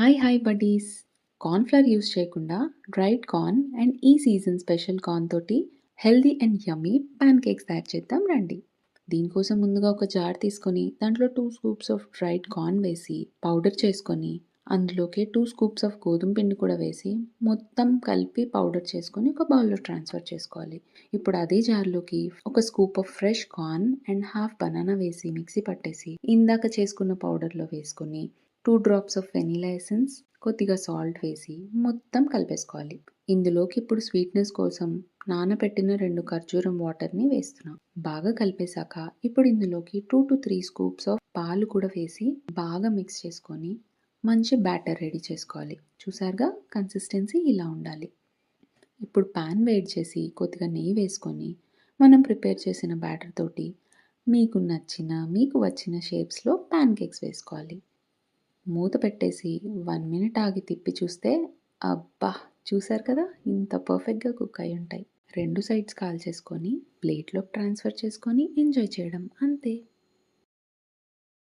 Hi hi buddies cornflour use చేయకుండా dried corn and ఈ season special corn తోటి healthy and yummy pancakes తయారు చేద్దాం రండి. దీనికోసం ముందుగా ఒక జార్ తీసుకొని దాంట్లో two scoops of dried corn వేసి పౌడర్ చేసుకొని అందులోకి టూ స్కూప్స్ ఆఫ్ గోధుమ పిండి కూడా వేసి మొత్తం కలిపి పౌడర్ చేసుకొని ఒక బౌల్‌లో ట్రాన్స్‌ఫర్ చేసుకోవాలి. ఇప్పుడు అదే జార్‌లోకి ఒక scoop of fresh corn and half banana వేసి మిక్సీ పట్టేసి ఇందాక చేసుకున్న పౌడర్‌లో వేసుకొని two drops of vanilla essence, కొద్దిగా సాల్ట్ వేసి మొత్తం కలిపేసుకోవాలి. ఇందులోకి ఇప్పుడు స్వీట్‌నెస్ కోసం నానబెట్టిన రెండు ఖర్జూరం వాటర్‌ని వేస్తున్నాం. బాగా కలిపేశాక ఇప్పుడు ఇందులోకి 2-3 స్కూప్స్ ఆఫ్ పాలు కూడా వేసి బాగా మిక్స్ చేసుకొని మంచి బ్యాటర్ రెడీ చేసుకోవాలి. చూసారుగా కన్సిస్టెన్సీ ఇలా ఉండాలి. ఇప్పుడు పాన్ వేడి చేసి కొద్దిగా నెయ్యి వేసుకొని మనం ప్రిపేర్ చేసిన బ్యాటర్ తోటి మీకు నచ్చిన, మీకు వచ్చిన షేప్స్‌లో పాన్ కేక్స్ వేసుకోవాలి. మూత పెట్టేసి వన్ మినిట్ ఆగి తిప్పి చూస్తే అబ్బా! చూసారు కదా ఇంత పర్ఫెక్ట్‌గా కుక్ అయి ఉంటాయి రెండు సైడ్స్ కాల్చేసుకొని ప్లేట్‌లోకి ట్రాన్స్‌ఫర్ చేసుకొని ఎంజాయ్ చేయడం అంతే.